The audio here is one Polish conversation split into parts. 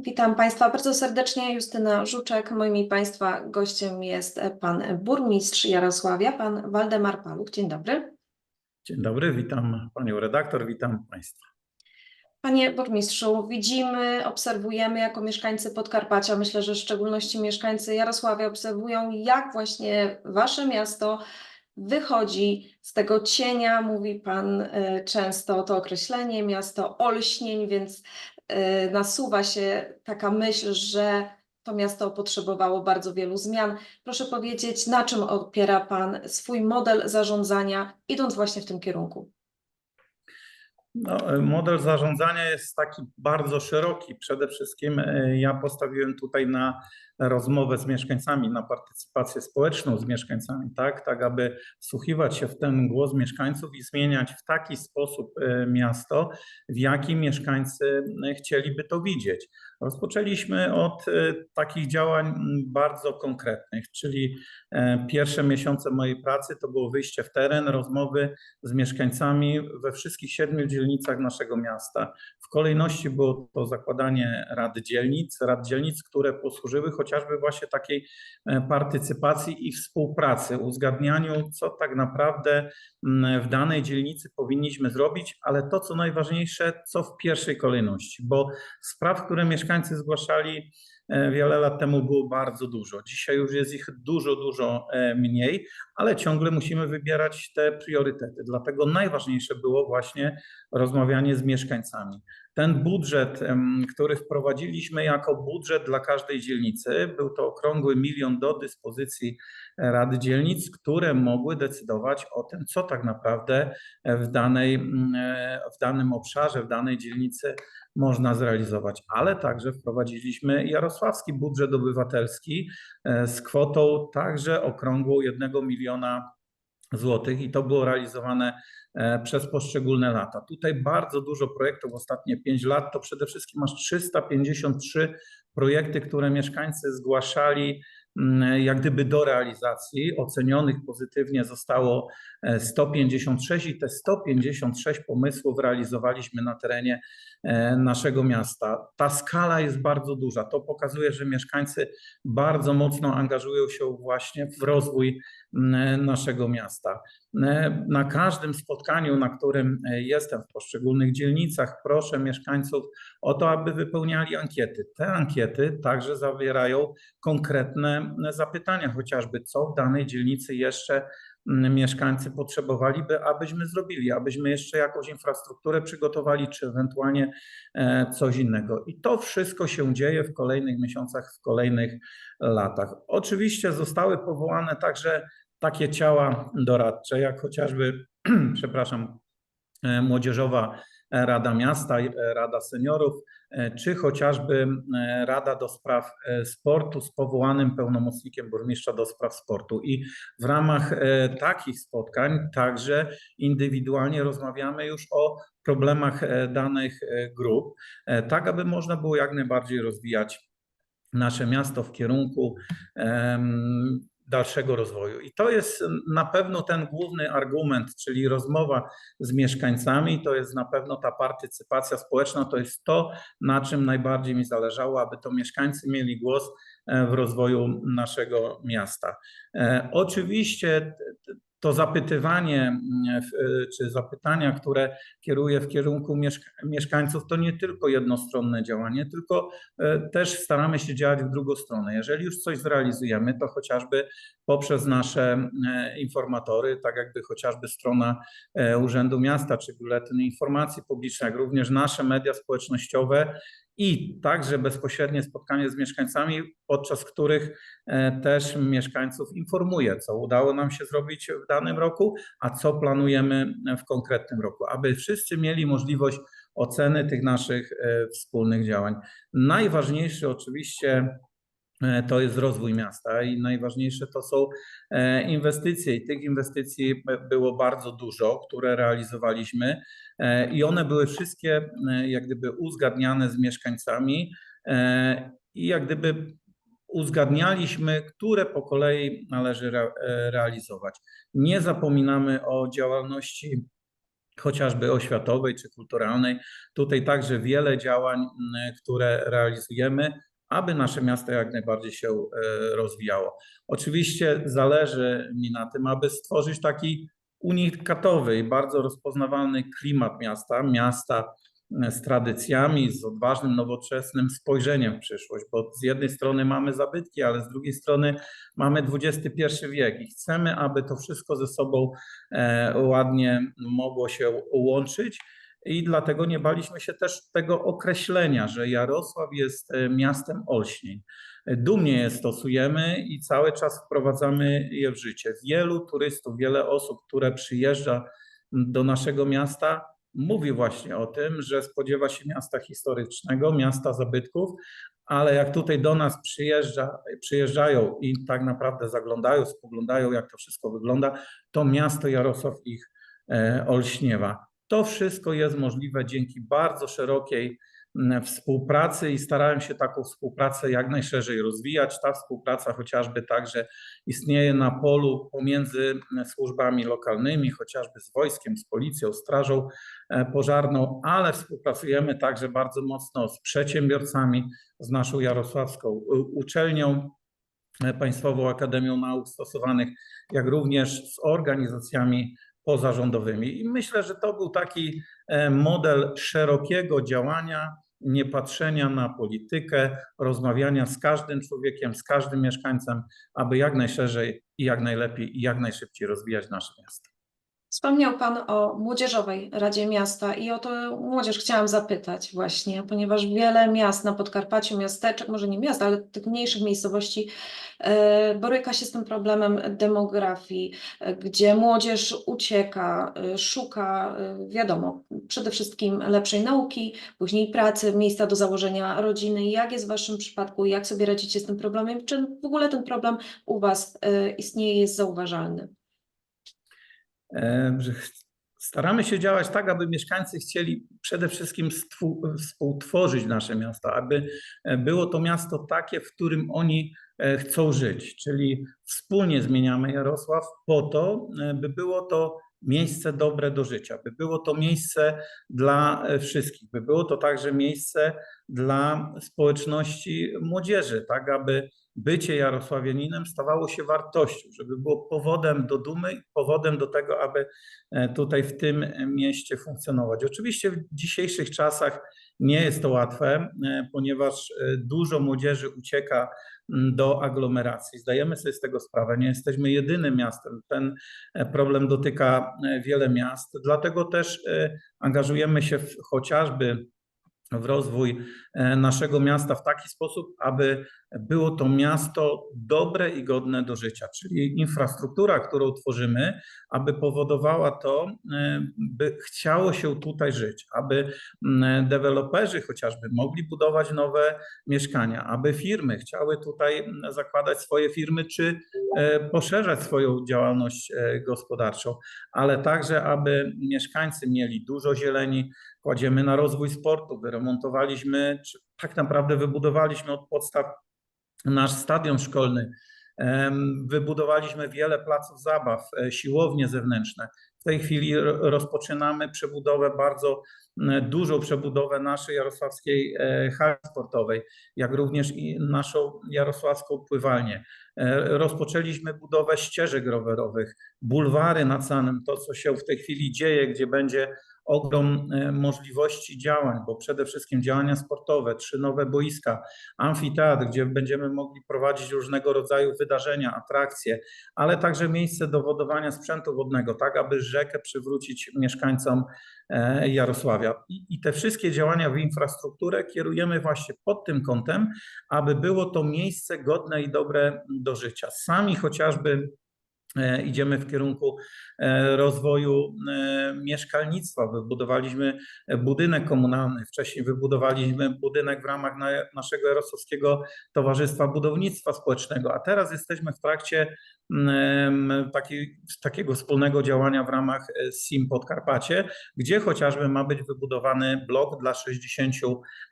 Witam Państwa bardzo serdecznie. Justyna Żuczek. Moim i Państwa gościem jest pan burmistrz Jarosławia, pan Waldemar Paluch. Dzień dobry. Dzień dobry, witam panią redaktor, witam państwa. Panie burmistrzu, widzimy, obserwujemy jako mieszkańcy Podkarpacia, myślę, że w szczególności mieszkańcy Jarosławia obserwują, jak właśnie wasze miasto wychodzi z tego cienia, mówi pan y, często to określenie, miasto olśnień, więc nasuwa się taka myśl, że to miasto potrzebowało bardzo wielu zmian. Proszę powiedzieć, na czym opiera pan swój model zarządzania, idąc właśnie w tym kierunku? No, e, model zarządzania jest taki bardzo szeroki. Przede wszystkim e, ja postawiłem tutaj na rozmowę z mieszkańcami, na partycypację społeczną z mieszkańcami, tak, tak aby wsłuchiwać się w ten głos mieszkańców i zmieniać w taki sposób e, miasto, w jakim mieszkańcy chcieliby to widzieć. Rozpoczęliśmy od e, takich działań bardzo konkretnych, czyli e, pierwsze miesiące mojej pracy to było wyjście w teren, rozmowy z mieszkańcami we wszystkich siedmiu dzielnicach naszego miasta. W kolejności było to zakładanie rad dzielnic, rad dzielnic, które posłużyły chociażby właśnie takiej e, partycypacji i współpracy, uzgadnianiu, co tak naprawdę w danej dzielnicy powinniśmy zrobić, ale to, co najważniejsze, co w pierwszej kolejności, bo spraw, które mieszkańcy zgłaszali e, wiele lat temu było bardzo dużo. Dzisiaj już jest ich dużo, dużo e, mniej, ale ciągle musimy wybierać te priorytety. Dlatego najważniejsze było właśnie rozmawianie z mieszkańcami. Ten budżet, który wprowadziliśmy jako budżet dla każdej dzielnicy, był to okrągły milion do dyspozycji Rady Dzielnic, które mogły decydować o tym, co tak naprawdę w, danej, mm, e, w danym obszarze, w danej dzielnicy można zrealizować. Ale także wprowadziliśmy Jarosławski budżet obywatelski e, z kwotą także okrągłą 1 miliona złotych i to było realizowane e, przez poszczególne lata. Tutaj bardzo dużo projektów, ostatnie 5 lat, to przede wszystkim aż 353 projekty, które mieszkańcy zgłaszali jak gdyby do realizacji. Ocenionych pozytywnie zostało e, 156 i te 156 pomysłów realizowaliśmy na terenie e, naszego miasta. Ta skala jest bardzo duża. To pokazuje, że mieszkańcy bardzo mocno angażują się właśnie w rozwój naszego miasta. Na każdym spotkaniu, na którym e, jestem w poszczególnych dzielnicach, proszę mieszkańców o to, aby wypełniali ankiety. Te ankiety także zawierają konkretne zapytania, chociażby co w danej dzielnicy jeszcze mieszkańcy potrzebowaliby, abyśmy zrobili, abyśmy jeszcze jakąś infrastrukturę przygotowali, czy ewentualnie e, coś innego. I to wszystko się dzieje w kolejnych miesiącach, w kolejnych latach. Oczywiście zostały powołane także takie ciała doradcze, jak chociażby, przepraszam, e, Młodzieżowa Rada Miasta, e, Rada Seniorów, e, czy chociażby e, Rada do Spraw Sportu z powołanym pełnomocnikiem burmistrza do spraw sportu. I w ramach takich spotkań także indywidualnie rozmawiamy już o problemach danych grup, tak aby można było jak najbardziej rozwijać nasze miasto w kierunku dalszego rozwoju. I to jest na pewno ten główny argument, czyli rozmowa z mieszkańcami, to jest na pewno ta partycypacja społeczna, to jest to, na czym najbardziej mi zależało, aby to mieszkańcy mieli głos e, w rozwoju naszego miasta. E, Oczywiście to zapytywanie mm, w- czy zapytania, które kieruję w kierunku mieszka- mieszkańców, to nie tylko jednostronne działanie, tylko e, też staramy się działać w drugą stronę. Jeżeli już coś zrealizujemy, to chociażby poprzez nasze e, informatory, tak jakby chociażby strona Urzędu Miasta czy Biuletyn Informacji Publicznej, jak również nasze media społecznościowe i także bezpośrednie spotkanie z mieszkańcami, podczas których e, też mieszkańców informuję, co udało nam się zrobić w danym roku, a co planujemy w konkretnym roku, aby wszyscy mieli możliwość oceny tych naszych e, wspólnych działań. Najważniejszy oczywiście to jest rozwój miasta i najważniejsze to są e, inwestycje i tych inwestycji było bardzo dużo, które realizowaliśmy e, i one były wszystkie e, jak gdyby uzgadniane z mieszkańcami e, i jak gdyby uzgadnialiśmy, które po kolei należy re, e, realizować. Nie zapominamy o działalności chociażby oświatowej czy kulturalnej. Tutaj także wiele działań, które realizujemy, aby nasze miasto jak najbardziej się e, rozwijało. Oczywiście zależy mi na tym, aby stworzyć taki unikatowy i bardzo rozpoznawalny klimat miasta, miasta e, z tradycjami, z odważnym, nowoczesnym spojrzeniem w przyszłość, bo z jednej strony mamy zabytki, ale z drugiej strony mamy XXI wiek i chcemy, aby to wszystko ze sobą e, ładnie mogło się łączyć. I dlatego nie baliśmy się też tego określenia, że Jarosław jest e, miastem olśnień. Dumnie je stosujemy i cały czas wprowadzamy je w życie. Wielu turystów, wiele osób, które przyjeżdża do naszego miasta, mówi właśnie o tym, że spodziewa się miasta historycznego, miasta zabytków, ale jak tutaj do nas przyjeżdża, przyjeżdżają i tak naprawdę zaglądają, spoglądają, jak to wszystko wygląda, to miasto Jarosław ich e, olśniewa. To wszystko jest możliwe dzięki bardzo szerokiej m, współpracy i starałem się taką współpracę jak najszerzej rozwijać. Ta współpraca chociażby także istnieje na polu pomiędzy służbami lokalnymi, chociażby z wojskiem, z policją, strażą e, pożarną, ale współpracujemy także bardzo mocno z przedsiębiorcami, z naszą jarosławską uczelnią, e, Państwową Akademią Nauk Stosowanych, jak również z organizacjami pozarządowymi. I myślę, że to był taki e, model szerokiego działania, nie patrzenia na politykę, rozmawiania z każdym człowiekiem, z każdym mieszkańcem, aby jak najszerzej i jak najlepiej i jak najszybciej rozwijać nasze miasto. Wspomniał Pan o Młodzieżowej Radzie Miasta i o tę młodzież chciałam zapytać właśnie, ponieważ wiele miast na Podkarpaciu, miasteczek, może nie miast, ale tych mniejszych miejscowości e, boryka się z tym problemem demografii, e, gdzie młodzież ucieka, e, szuka, wiadomo, przede wszystkim lepszej nauki, później pracy, miejsca do założenia rodziny. Jak jest w Waszym przypadku? Jak sobie radzicie z tym problemem? Czy w ogóle ten problem u Was istnieje, jest zauważalny? Że staramy się działać tak, aby mieszkańcy chcieli przede wszystkim współtworzyć nasze miasto, aby e, było to miasto takie, w którym oni e, chcą żyć, czyli wspólnie zmieniamy Jarosław po to, e, by było to miejsce dobre do życia, by było to miejsce dla wszystkich, by było to także miejsce dla społeczności młodzieży, tak aby bycie Jarosławianinem stawało się wartością, żeby było powodem do dumy powodem do tego, aby e, tutaj w tym mieście funkcjonować. Oczywiście w dzisiejszych czasach nie jest to łatwe, e, ponieważ e, dużo młodzieży ucieka do aglomeracji. Zdajemy sobie z tego sprawę, nie jesteśmy jedynym miastem. Ten problem dotyka wiele miast, dlatego też angażujemy się w, chociażby w rozwój e, naszego miasta w taki sposób, aby było to miasto dobre i godne do życia, czyli infrastruktura, którą tworzymy, aby powodowała to, e, by chciało się tutaj żyć, aby deweloperzy chociażby mogli budować nowe mieszkania, aby firmy chciały tutaj zakładać swoje firmy czy e, poszerzać swoją działalność gospodarczą, ale także, aby mieszkańcy mieli dużo zieleni, kładziemy na rozwój sportu, wyremontowaliśmy, czy tak naprawdę wybudowaliśmy od podstaw nasz stadion szkolny. Wybudowaliśmy wiele placów zabaw, e, siłownie zewnętrzne. W tej chwili ro- rozpoczynamy przebudowę, bardzo dużą przebudowę naszej jarosławskiej e, hali sportowej, jak również i naszą jarosławską pływalnię. E, Rozpoczęliśmy budowę ścieżek rowerowych, bulwary nad Sanem, to co się w tej chwili dzieje, gdzie będzie ogrom e, możliwości działań, bo przede wszystkim działania sportowe, trzy nowe boiska, amfiteatr, gdzie będziemy mogli prowadzić różnego rodzaju wydarzenia, atrakcje, ale także miejsce do wodowania sprzętu wodnego, tak aby rzekę przywrócić mieszkańcom e, Jarosławia. I, te wszystkie działania w infrastrukturę kierujemy właśnie pod tym kątem, aby było to miejsce godne i dobre do życia. Sami chociażby idziemy w kierunku e, rozwoju e, mieszkalnictwa. Wybudowaliśmy budynek komunalny, wcześniej wybudowaliśmy budynek w ramach na- naszego Jarosławskiego Towarzystwa Budownictwa Społecznego, a teraz jesteśmy w trakcie mm, takiej, takiego wspólnego działania w ramach e, SIM Podkarpacie, gdzie chociażby ma być wybudowany blok dla 60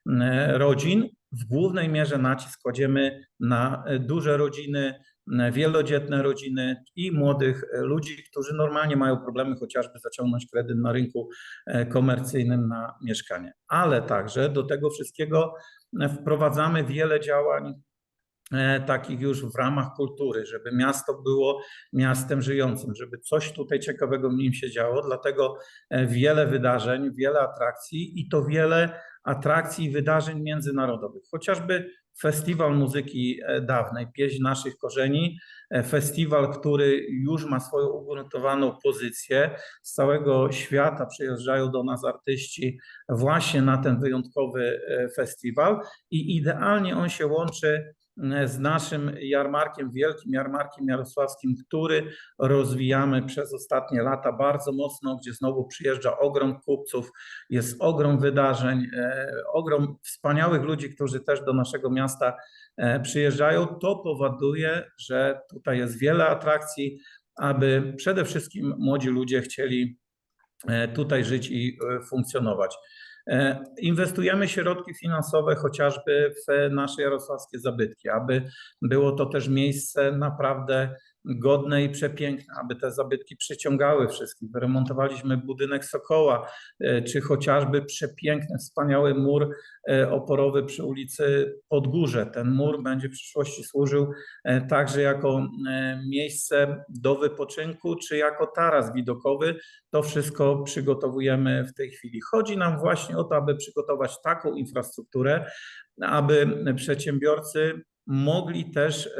mm, rodzin. W głównej mierze nacisk kładziemy na e, duże rodziny, e, wielodzietne rodziny i młodych e, ludzi, którzy normalnie mają problemy chociażby zaciągnąć kredyt na rynku e, komercyjnym na mieszkanie. Ale także do tego wszystkiego wprowadzamy wiele działań e, takich już w ramach kultury, żeby miasto było miastem żyjącym, żeby coś tutaj ciekawego w nim się działo. Dlatego wiele wydarzeń, wiele atrakcji i to wiele atrakcji i wydarzeń międzynarodowych. Chociażby Festiwal Muzyki e, Dawnej, Pieśń Naszych Korzeni, e, festiwal, który już ma swoją ugruntowaną pozycję. Z całego świata przyjeżdżają do nas artyści właśnie na ten wyjątkowy e, festiwal i idealnie on się łączy z naszym jarmarkiem, wielkim jarmarkiem jarosławskim, który rozwijamy przez ostatnie lata bardzo mocno, gdzie znowu przyjeżdża ogrom kupców, jest ogrom wydarzeń, e, ogrom wspaniałych ludzi, którzy też do naszego miasta e, przyjeżdżają. To powoduje, że tutaj jest wiele atrakcji, aby przede wszystkim młodzi ludzie chcieli e, tutaj żyć i funkcjonować. E, Inwestujemy środki finansowe chociażby w nasze jarosławskie zabytki, aby było to też miejsce naprawdę godne i przepiękne, aby te zabytki przyciągały wszystkich. Wyremontowaliśmy budynek Sokoła, e, czy chociażby przepiękny, wspaniały mur e, oporowy przy ulicy Podgórze. Ten mur będzie w przyszłości służył e, także jako miejsce do wypoczynku, czy jako taras widokowy. To wszystko przygotowujemy w tej chwili. Chodzi nam właśnie o to, aby przygotować taką infrastrukturę, aby przedsiębiorcy mogli też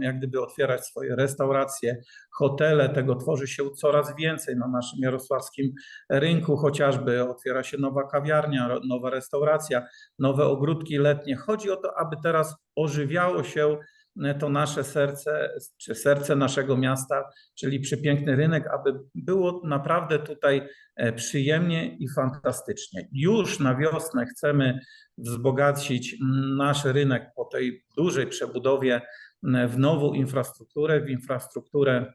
jak gdyby otwierać swoje restauracje, hotele. Tego tworzy się coraz więcej na naszym jarosławskim rynku, chociażby otwiera się nowa kawiarnia, nowa restauracja, nowe ogródki letnie. Chodzi o to, aby teraz ożywiało się to nasze serce, czy serce naszego miasta, czyli przepiękny rynek, aby było naprawdę tutaj e, przyjemnie i fantastycznie. Już na wiosnę chcemy wzbogacić nasz rynek po tej dużej przebudowie m, w nową infrastrukturę, w infrastrukturę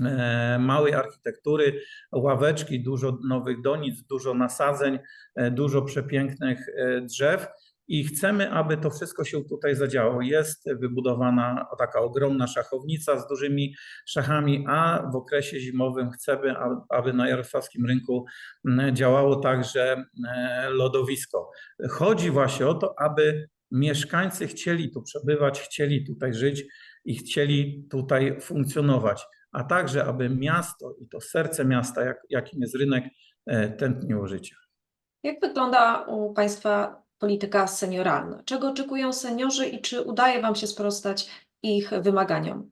e, małej architektury, ławeczki, dużo nowych donic, dużo nasadzeń, e, dużo przepięknych e, drzew. I chcemy, aby to wszystko się tutaj zadziało. Jest wybudowana taka ogromna szachownica z dużymi szachami, a w okresie zimowym chcemy, aby na jarosławskim rynku m, działało także e, lodowisko. Chodzi właśnie o to, aby mieszkańcy chcieli tu przebywać, chcieli tutaj żyć i chcieli tutaj funkcjonować, a także aby miasto i to serce miasta, jak, jakim jest rynek, e, tętniło życie. Jak wygląda u Państwa polityka senioralna? Czego oczekują seniorzy i czy udaje Wam się sprostać ich wymaganiom?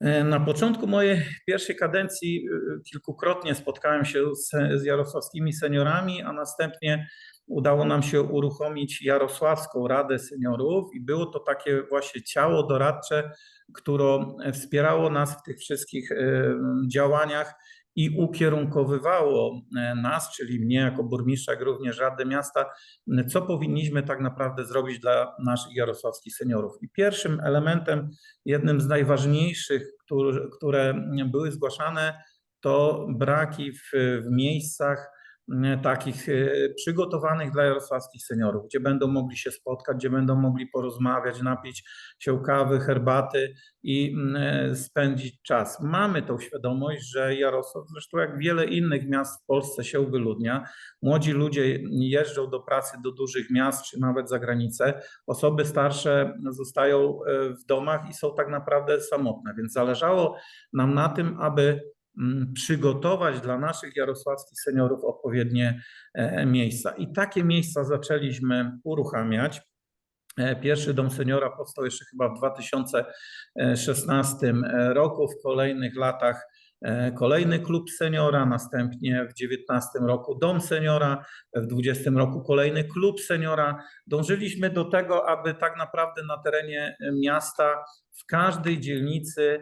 E, Na początku mojej pierwszej kadencji y, kilkukrotnie spotkałem się z, z jarosławskimi seniorami, a następnie udało nam się uruchomić Jarosławską Radę Seniorów i było to takie właśnie ciało doradcze, które wspierało nas w tych wszystkich e, działaniach i ukierunkowywało e, nas, czyli mnie jako burmistrza, jak również Radę Miasta, co powinniśmy tak naprawdę zrobić dla naszych jarosławskich seniorów. I pierwszym elementem jednym z najważniejszych, które, były zgłaszane, to braki w, w miejscach takich e, przygotowanych dla jarosławskich seniorów, gdzie będą mogli się spotkać, gdzie będą mogli porozmawiać, napić się kawy, herbaty i m, e, spędzić czas. Mamy tą świadomość, że Jarosław, zresztą jak wiele innych miast w Polsce się wyludnia, młodzi ludzie jeżdżą do pracy do dużych miast, czy nawet za granicę, osoby starsze zostają e, w domach i są tak naprawdę samotne, więc zależało nam na tym, aby mm, przygotować dla naszych jarosławskich seniorów odpowiednie e, miejsca. I takie miejsca zaczęliśmy uruchamiać. E, Pierwszy dom seniora powstał jeszcze chyba w 2016 roku. W kolejnych latach e, kolejny klub seniora, następnie w 2019 roku dom seniora, w 2020 roku kolejny klub seniora. Dążyliśmy do tego, aby tak naprawdę na terenie miasta w każdej dzielnicy e,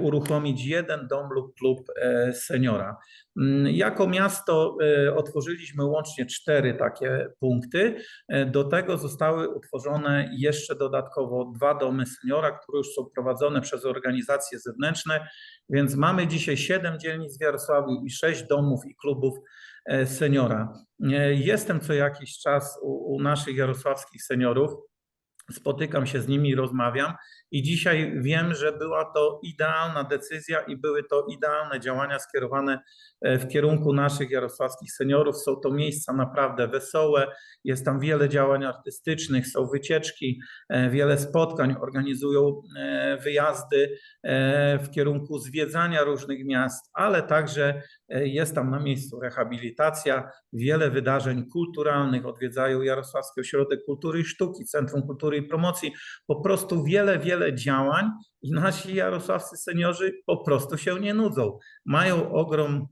uruchomić jeden dom lub klub e, seniora. Mm, Jako miasto e, otworzyliśmy łącznie cztery takie punkty. E, Do tego zostały utworzone jeszcze dodatkowo dwa domy seniora, które już są prowadzone przez organizacje zewnętrzne, więc mamy dzisiaj siedem dzielnic w Jarosławiu i sześć domów i klubów e, seniora. E, Jestem co jakiś czas u, u naszych jarosławskich seniorów, spotykam się z nimi, rozmawiam I dzisiaj wiem, że była to idealna decyzja i były to idealne działania skierowane e, w kierunku naszych jarosławskich seniorów. Są to miejsca naprawdę wesołe, jest tam wiele działań artystycznych, są wycieczki, e, wiele spotkań, organizują e, wyjazdy w kierunku zwiedzania różnych miast, ale także jest tam na miejscu rehabilitacja, wiele wydarzeń kulturalnych, odwiedzają Jarosławski Ośrodek Kultury i Sztuki, Centrum Kultury i Promocji, po prostu wiele, wiele działań i nasi jarosławscy seniorzy po prostu się nie nudzą. Mają ogrom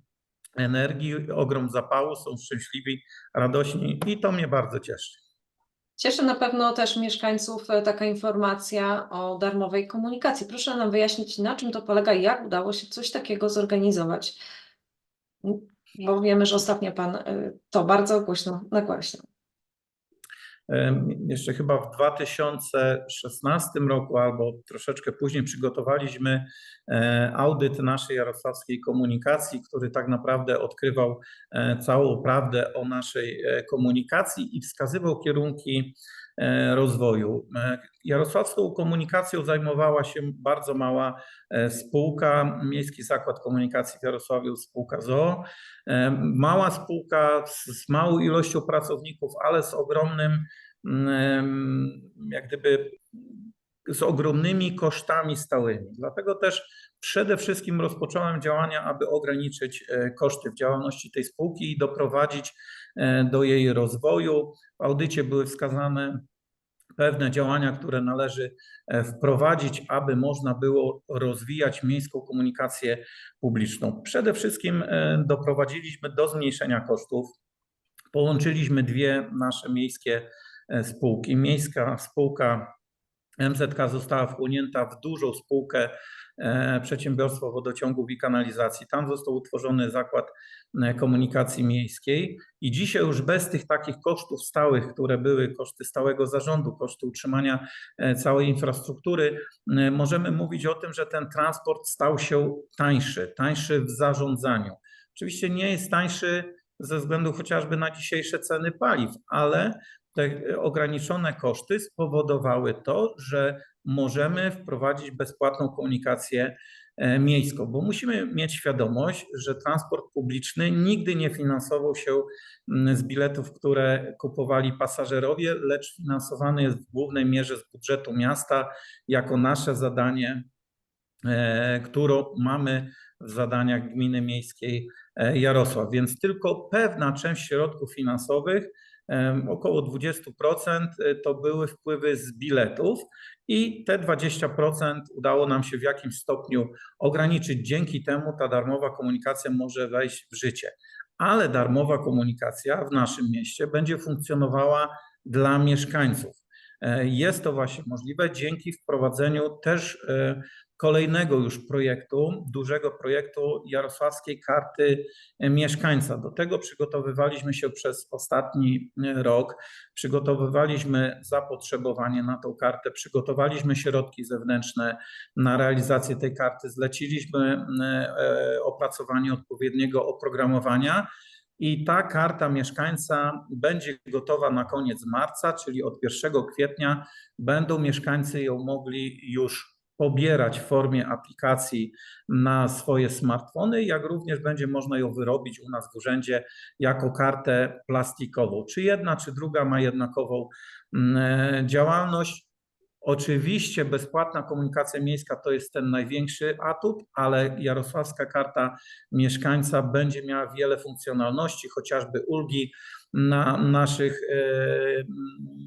energii, ogrom zapału, są szczęśliwi, radośni i to mnie bardzo cieszy. Cieszy na pewno też mieszkańców e, taka informacja o darmowej komunikacji. Proszę nam wyjaśnić, na czym to polega i jak udało się coś takiego zorganizować. Bo wiemy, że ostatnio Pan e, to bardzo głośno nagłaśniał. Jeszcze chyba w 2016 roku albo troszeczkę później przygotowaliśmy e, audyt naszej jarosławskiej komunikacji, który tak naprawdę odkrywał e, całą prawdę o naszej e, komunikacji i wskazywał kierunki rozwoju. E, Jarosławską komunikacją zajmowała się bardzo mała e, spółka, Miejski Zakład Komunikacji w Jarosławiu, spółka ZOO. E, Mała spółka z, z małą ilością pracowników, ale z ogromnym, mm, jak gdyby, z ogromnymi kosztami stałymi. Dlatego też przede wszystkim rozpocząłem działania, aby ograniczyć e, koszty w działalności tej spółki i doprowadzić e, do jej rozwoju. W audycie były wskazane pewne działania, które należy e, wprowadzić, aby można było rozwijać miejską komunikację publiczną. Przede wszystkim doprowadziliśmy do zmniejszenia kosztów. Połączyliśmy dwie nasze miejskie spółki. Miejska spółka MZK została wchłonięta w dużą spółkę Przedsiębiorstwo Wodociągów i Kanalizacji. Tam został utworzony zakład e, komunikacji miejskiej i dzisiaj już bez tych takich kosztów stałych, które były koszty stałego zarządu, koszty utrzymania e, całej infrastruktury, e, możemy mówić o tym, że ten transport stał się tańszy, tańszy w zarządzaniu. Oczywiście nie jest tańszy ze względu chociażby na dzisiejsze ceny paliw, ale te ograniczone koszty spowodowały to, że możemy wprowadzić bezpłatną komunikację e, miejską, bo musimy mieć świadomość, że transport publiczny nigdy nie finansował się mm, z biletów, które kupowali pasażerowie, lecz finansowany jest w głównej mierze z budżetu miasta jako nasze zadanie, e, którą mamy w zadaniach gminy miejskiej e, Jarosław. Więc tylko pewna część środków finansowych około 20% to były wpływy z biletów i te 20% udało nam się w jakimś stopniu ograniczyć. Dzięki temu ta darmowa komunikacja może wejść w życie. Ale darmowa komunikacja w naszym mieście będzie funkcjonowała dla mieszkańców. E, Jest to właśnie możliwe dzięki wprowadzeniu też e, kolejnego już projektu, dużego projektu Jarosławskiej Karty Mieszkańca. Do tego przygotowywaliśmy się przez ostatni e, rok, przygotowywaliśmy zapotrzebowanie na tą kartę, przygotowaliśmy środki zewnętrzne na realizację tej karty, zleciliśmy e, opracowanie odpowiedniego oprogramowania. I ta karta mieszkańca będzie gotowa na koniec marca, czyli od 1 kwietnia będą mieszkańcy ją mogli już pobierać w formie aplikacji na swoje smartfony, jak również będzie można ją wyrobić u nas w urzędzie jako kartę plastikową. Czy jedna, czy druga ma jednakową mm, działalność. Oczywiście bezpłatna komunikacja miejska to jest ten największy atut, ale Jarosławska Karta Mieszkańca będzie miała wiele funkcjonalności, chociażby ulgi na naszych e,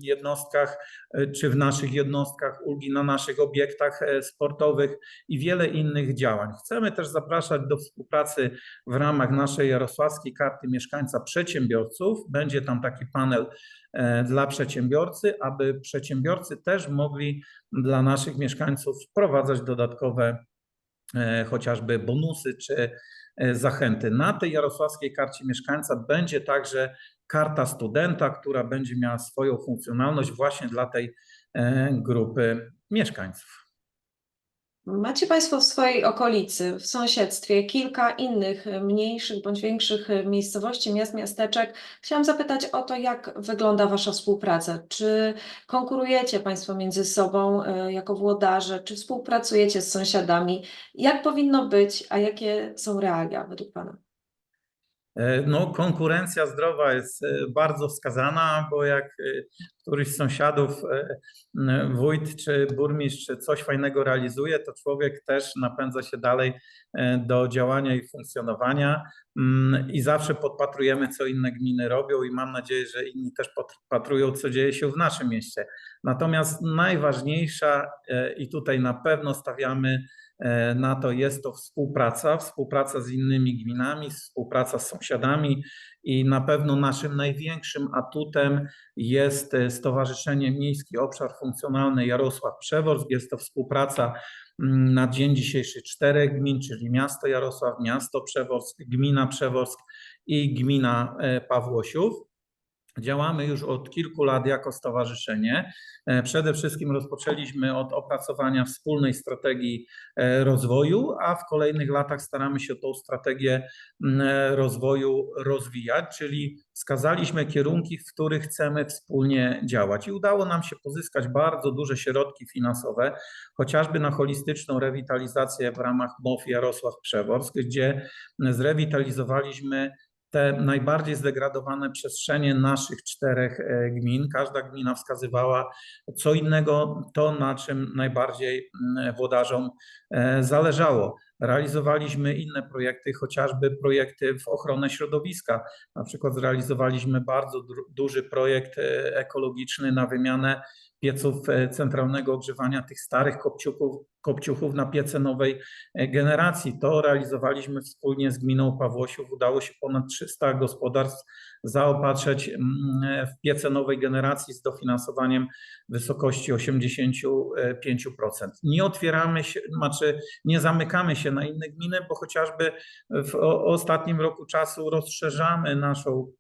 jednostkach, e, czy w naszych jednostkach, ulgi na naszych obiektach e, sportowych i wiele innych działań. Chcemy też zapraszać do współpracy w ramach naszej Jarosławskiej Karty Mieszkańca Przedsiębiorców. Będzie tam taki panel dla przedsiębiorcy, aby przedsiębiorcy też mogli dla naszych mieszkańców wprowadzać dodatkowe chociażby bonusy czy zachęty. Na tej Jarosławskiej Karcie Mieszkańca będzie także karta studenta, która będzie miała swoją funkcjonalność właśnie dla tej e, grupy mieszkańców. Macie Państwo w swojej okolicy, w sąsiedztwie kilka innych e, mniejszych bądź większych e, miejscowości, miast, miasteczek. Chciałam zapytać o to, jak wygląda Wasza współpraca. Czy konkurujecie Państwo między sobą e, jako włodarze, czy współpracujecie z sąsiadami? Jak powinno być, a jakie są realia według Pana? No, konkurencja zdrowa jest bardzo wskazana, bo jak któryś z sąsiadów, e, wójt czy burmistrz czy coś fajnego realizuje, to człowiek też napędza się dalej e, do działania i funkcjonowania Mm, i zawsze podpatrujemy, co inne gminy robią i mam nadzieję, że inni też podpatrują, co dzieje się w naszym mieście. Natomiast najważniejsza e, i tutaj na pewno stawiamy na to jest to współpraca, współpraca z innymi gminami, współpraca z sąsiadami i na pewno naszym największym atutem jest e, Stowarzyszenie Miejski Obszar Funkcjonalny Jarosław Przeworsk. Jest to współpraca mm, na dzień dzisiejszy czterech gmin, czyli miasto Jarosław, miasto Przeworsk, gmina Przeworsk i gmina e, Pawłosiów. Działamy już od kilku lat jako stowarzyszenie. E, Przede wszystkim rozpoczęliśmy od opracowania wspólnej strategii e, rozwoju, a w kolejnych latach staramy się tą strategię e, rozwoju rozwijać, czyli wskazaliśmy kierunki, w których chcemy wspólnie działać i udało nam się pozyskać bardzo duże środki finansowe, chociażby na holistyczną rewitalizację w ramach MOF Jarosław Przeworsk, gdzie zrewitalizowaliśmy te najbardziej zdegradowane przestrzenie naszych czterech e, gmin. Każda gmina wskazywała co innego, to na czym najbardziej mm, włodarzom e, zależało. Realizowaliśmy inne projekty, chociażby projekty w ochronę środowiska. Na przykład zrealizowaliśmy bardzo duży projekt e, ekologiczny na wymianę pieców e, centralnego ogrzewania tych starych kopciuchów, kopciuchów na piece nowej e, generacji. To realizowaliśmy wspólnie z gminą Pawłosiów. Udało się ponad 300 gospodarstw zaopatrzyć mm, w piece nowej generacji z dofinansowaniem w wysokości 85%. Nie otwieramy się, znaczy nie zamykamy się na inne gminy, bo chociażby w ostatnim roku czasu rozszerzamy naszą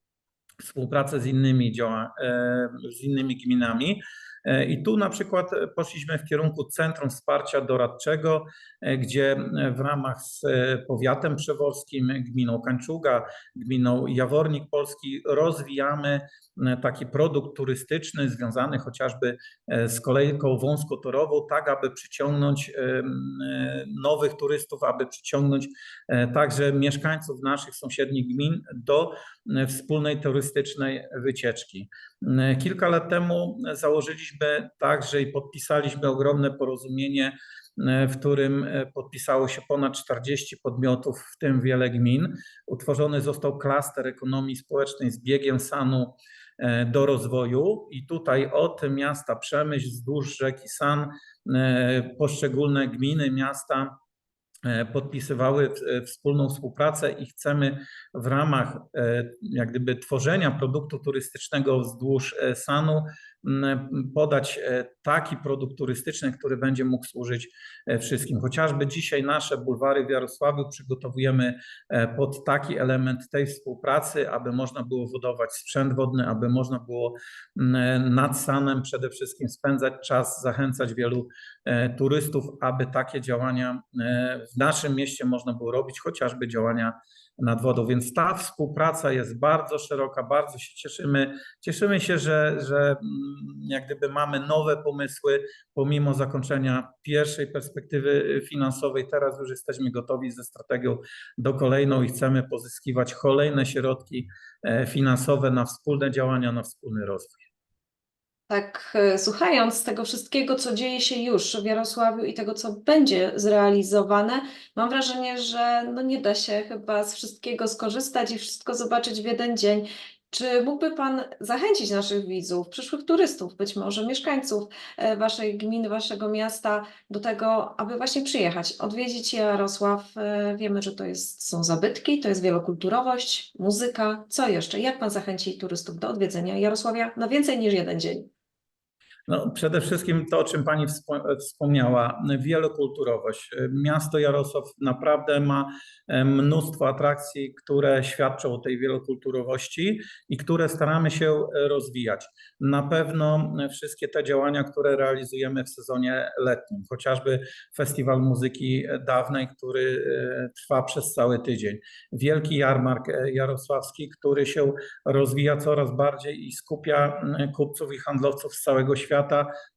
współpracę z innymi, działa, e, z innymi gminami. E, I tu na przykład poszliśmy w kierunku Centrum Wsparcia Doradczego, e, gdzie w ramach z e, powiatem przeworskim, gminą Kańczuga, gminą Jawornik Polski rozwijamy e, taki produkt turystyczny związany chociażby e, z kolejką wąskotorową, tak aby przyciągnąć e, e, nowych turystów, aby przyciągnąć e, także mieszkańców naszych sąsiednich gmin do e, wspólnej turystycznej wycieczki. E, Kilka lat temu założyliśmy także i podpisaliśmy ogromne porozumienie, e, w którym e, podpisało się ponad 40 podmiotów, w tym wiele gmin. Utworzony został klaster ekonomii społecznej z biegiem SAN-u e, do rozwoju i tutaj od miasta Przemyśl wzdłuż rzeki San poszczególne gminy, miasta podpisywały wspólną współpracę i chcemy w ramach jak gdyby tworzenia produktu turystycznego wzdłuż Sanu podać e, taki produkt turystyczny, który będzie mógł służyć e, wszystkim. Chociażby dzisiaj nasze bulwary w Jarosławiu przygotowujemy e, pod taki element tej współpracy, aby można było budować sprzęt wodny, aby można było nad Sanem przede wszystkim spędzać czas, zachęcać wielu turystów, aby takie działania w naszym mieście można było robić, chociażby działania nad wodą. Więc ta współpraca jest bardzo szeroka, bardzo się cieszymy. Cieszymy się, że, że mm, jak gdyby mamy nowe pomysły, pomimo zakończenia pierwszej perspektywy finansowej. Teraz już jesteśmy gotowi ze strategią do kolejną i chcemy pozyskiwać kolejne środki e, finansowe na wspólne działania, na wspólny rozwój. Tak, e, słuchając tego wszystkiego, co dzieje się już w Jarosławiu i tego, co będzie zrealizowane, mam wrażenie, że no nie da się chyba z wszystkiego skorzystać i wszystko zobaczyć w jeden dzień. Czy mógłby Pan zachęcić naszych widzów, przyszłych turystów, być może mieszkańców e, Waszej gminy, Waszego miasta do tego, aby właśnie przyjechać, odwiedzić Jarosław? E, Wiemy, że to jest, są zabytki, to jest wielokulturowość, muzyka. Co jeszcze? Jak Pan zachęci turystów do odwiedzenia Jarosławia na więcej niż jeden dzień? No, przede wszystkim to, o czym Pani wspo- wspomniała, wielokulturowość. Miasto Jarosław naprawdę ma e, mnóstwo atrakcji, które świadczą o tej wielokulturowości i które staramy się e, rozwijać. Na pewno wszystkie te działania, które realizujemy w sezonie letnim, chociażby Festiwal Muzyki Dawnej, który e, trwa przez cały tydzień, Wielki Jarmark Jarosławski, który się rozwija coraz bardziej i skupia kupców i handlowców z całego świata,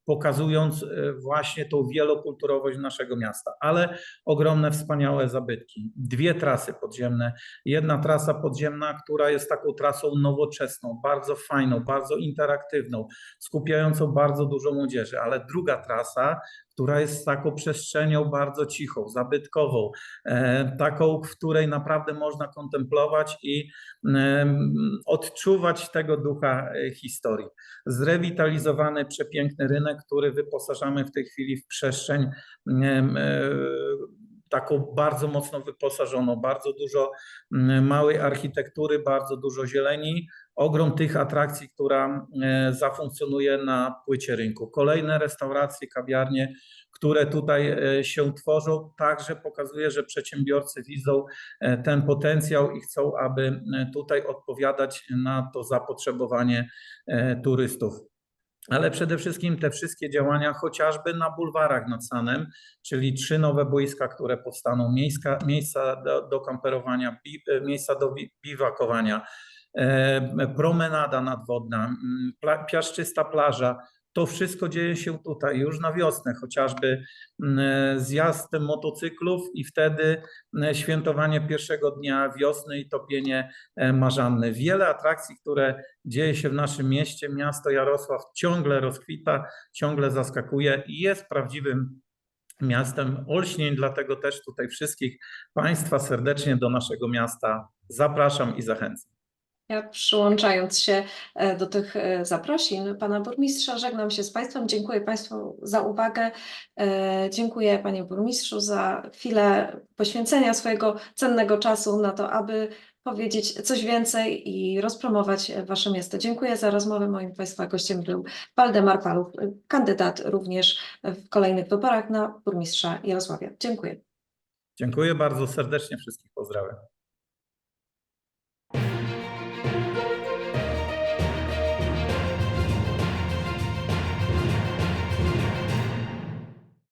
pokazując e, właśnie tą wielokulturowość naszego miasta. Ale ogromne, wspaniałe zabytki. Dwie trasy podziemne. Jedna trasa podziemna, która jest taką trasą nowoczesną, bardzo fajną, bardzo interaktywną, skupiającą bardzo dużo młodzieży, ale druga trasa, która jest taką przestrzenią bardzo cichą, zabytkową, e, taką, w której naprawdę można kontemplować i odczuwać tego ducha e, historii. Zrewitalizowany, przepiękny rynek, który wyposażamy w tej chwili w przestrzeń e, taką bardzo mocno wyposażoną, bardzo dużo małej architektury, bardzo dużo zieleni, ogrom tych atrakcji, która e, zafunkcjonuje na płycie rynku. Kolejne restauracje, kawiarnie, które tutaj e, się tworzą, także pokazuje, że przedsiębiorcy widzą e, ten potencjał i chcą, aby tutaj odpowiadać na to zapotrzebowanie turystów. Ale przede wszystkim te wszystkie działania, chociażby na bulwarach nad Sanem, czyli trzy nowe boiska, które powstaną, miejska, miejsca do, do kamperowania, bi, miejsca do bi, biwakowania, promenada nadwodna, piaszczysta plaża. To wszystko dzieje się tutaj już na wiosnę, chociażby zjazd motocyklów i wtedy świętowanie pierwszego dnia wiosny i topienie e, marzanny. Wiele atrakcji, które dzieje się w naszym mieście. Miasto Jarosław ciągle rozkwita, ciągle zaskakuje i jest prawdziwym miastem olśnień, dlatego też tutaj wszystkich Państwa serdecznie do naszego miasta zapraszam i zachęcam. Ja przyłączając się e, do tych e, zaprosin pana burmistrza, żegnam się z państwem. Dziękuję państwu za uwagę. E, Dziękuję panie burmistrzu za chwilę poświęcenia swojego cennego czasu na to, aby powiedzieć coś więcej i rozpromować wasze miasto. Dziękuję za rozmowę. Moim państwa gościem był Waldemar Paluch, kandydat również w kolejnych wyborach na burmistrza Jarosławia. Dziękuję. Dziękuję bardzo serdecznie, wszystkich pozdrawiam.